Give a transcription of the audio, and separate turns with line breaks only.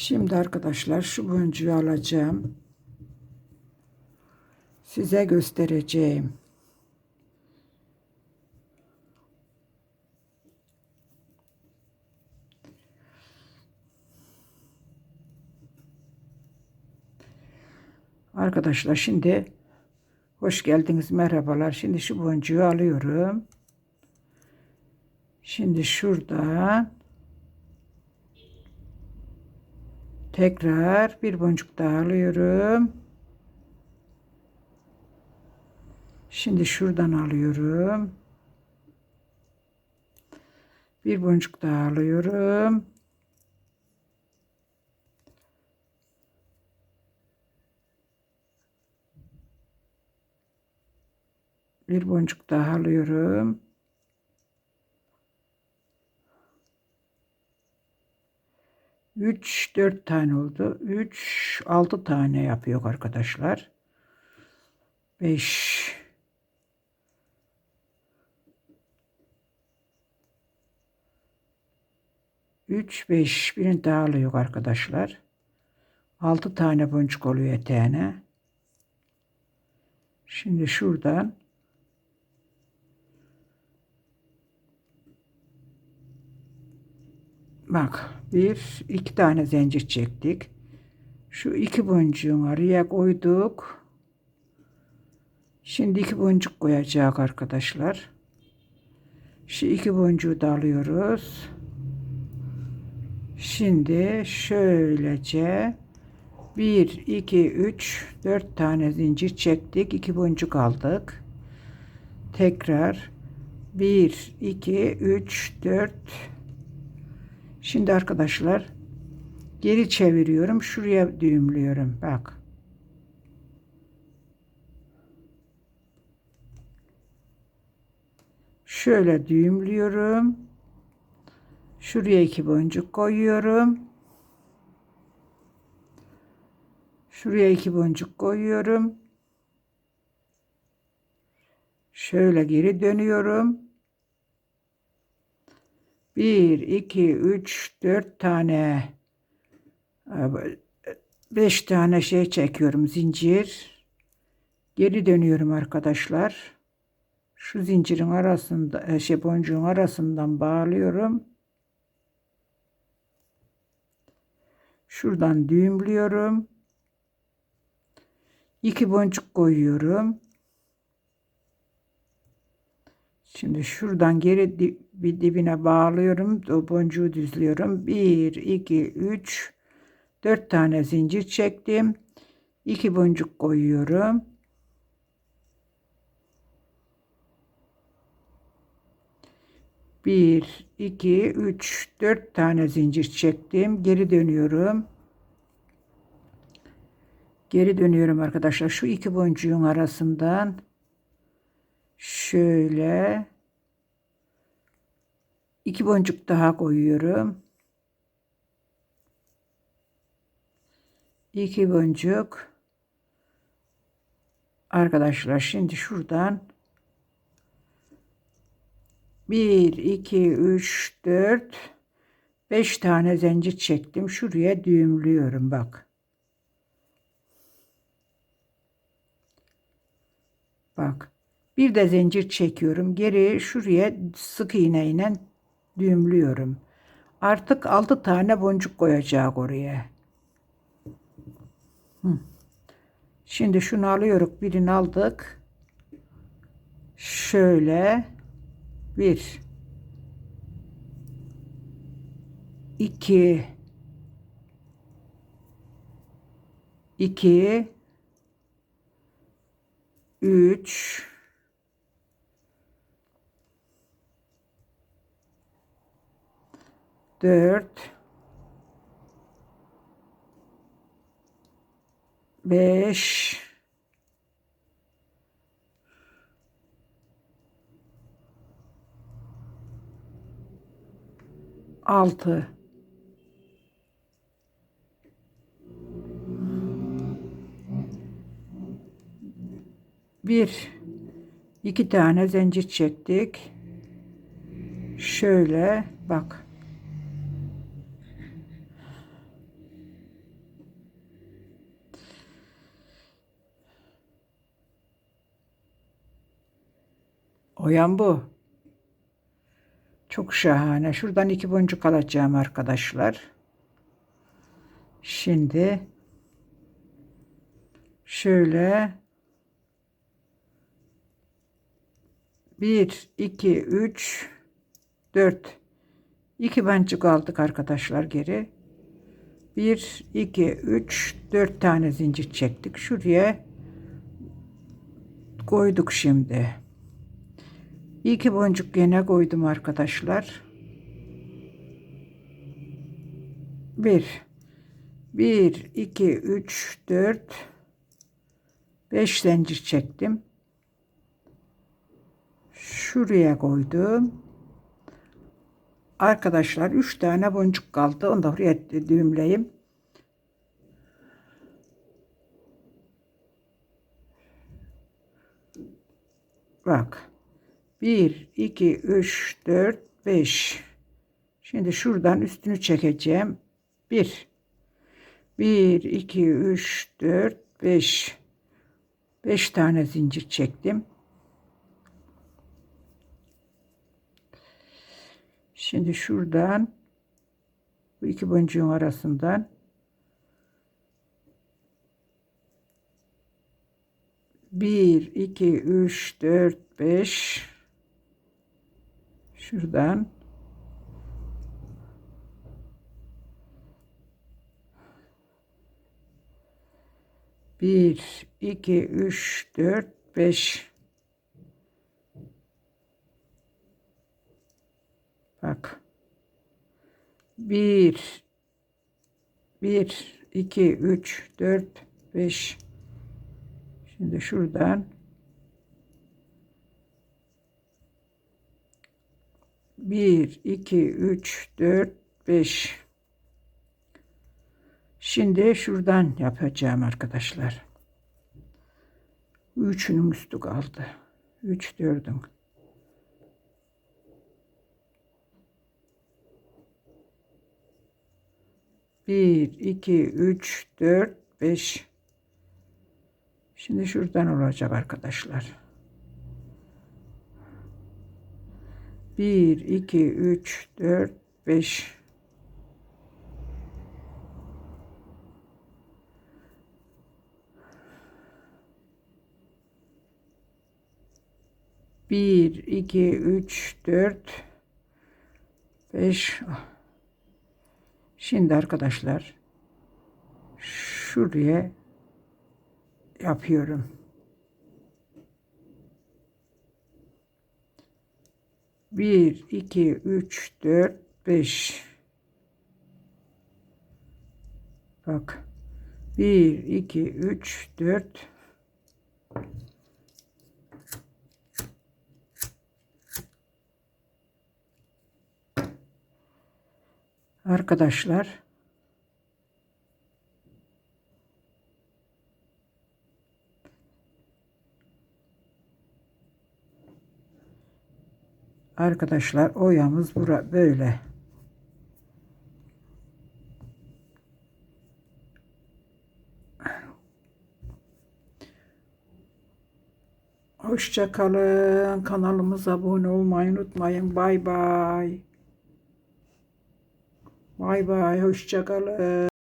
Şimdi arkadaşlar şu boncuğu alacağım. Size göstereceğim. Arkadaşlar şimdi hoş geldiniz merhabalar. Şimdi şu boncuğu alıyorum. Şimdi şuradan tekrar bir boncuk daha alıyorum. Şimdi şuradan alıyorum. Bir boncuk daha alıyorum. Bir boncuk daha alıyorum. Üç, dört tane oldu. Üç, altı tane yapıyor arkadaşlar. Beş. Üç, beş. Birini daha alıyor arkadaşlar. Altı tane boncuk oluyor eteğine. Şimdi şuradan Bak bir iki tane zincir çektik. Şu iki boncuğun araya koyduk. Şimdi iki boncuk koyacak arkadaşlar. Şu iki boncuğu da alıyoruz. Şimdi şöylece 1, 2, 3, 4 tane zincir çektik. 2 boncuk aldık. Tekrar 1, 2, 3, 4, Şimdi arkadaşlar geri çeviriyorum. Şuraya düğümlüyorum. Bak. Şöyle düğümlüyorum. Şuraya iki boncuk koyuyorum. Şuraya iki boncuk koyuyorum. Şöyle geri dönüyorum. 1, 2, 3, 4 tane 5 tane şey çekiyorum zincir. Geri dönüyorum arkadaşlar. Şu zincirin arasında şey boncuğun arasından bağlıyorum. Şuradan düğümlüyorum. 2 boncuk koyuyorum. Şimdi şuradan geri bir dibine bağlıyorum. O boncuğu düzlüyorum. 1, 2, 3, 4 tane zincir çektim. 2 boncuk koyuyorum. Bir, iki, üç, dört tane zincir çektim. Geri dönüyorum. Geri dönüyorum arkadaşlar. Şu iki boncuğun arasından şöyle. İki boncuk daha koyuyorum. iki boncuk. Arkadaşlar şimdi şuradan 1 2 3 4 5 tane zincir çektim. Şuraya düğümlüyorum bak. Bak bir de zincir çekiyorum. Geri şuraya sık iğne ile düğümlüyorum. Artık 6 tane boncuk koyacak oraya. Şimdi şunu alıyoruz. Birini aldık. Şöyle bir iki iki üç 4 5 6 bir. İki tane zincir çektik. Şöyle bak Oyan bu. Çok şahane. Şuradan iki boncuk alacağım arkadaşlar. Şimdi şöyle bir, iki, üç, dört. İki boncuk aldık arkadaşlar geri. Bir, iki, üç, dört tane zincir çektik. Şuraya koyduk şimdi. İki boncuk gene koydum arkadaşlar. Bir, bir, iki, üç, dört, beş zincir çektim. Şuraya koydum. Arkadaşlar üç tane boncuk kaldı. Onu da buraya düğümleyeyim. Bak. 1, 2, 3, 4, 5. Şimdi şuradan üstünü çekeceğim. 1. 1, 2, 3, 4, 5. 5 tane zincir çektim. Şimdi şuradan bu iki boncuğun arasından bir, iki, üç, dört, beş şuradan bir, iki, üç, dört, beş Bak. Bir, bir, iki, üç, dört, beş. Şimdi şuradan bir, iki, üç, dört, beş. Şimdi şuradan yapacağım arkadaşlar. Üçünün üstü kaldı. Üç, dördün. Bir, iki, üç, dört, beş. Şimdi şuradan olacak arkadaşlar. Bir, iki, üç, dört, beş. Bir, iki, üç, dört, beş. Şimdi arkadaşlar şuraya yapıyorum. Bir, iki, üç, dört, beş. Bak. Bir, iki, üç, dört. Arkadaşlar Arkadaşlar oyamız bura böyle. Hoşça kalın. Kanalımıza abone olmayı unutmayın. Bay bay. Bay bay. Hoşça kalın.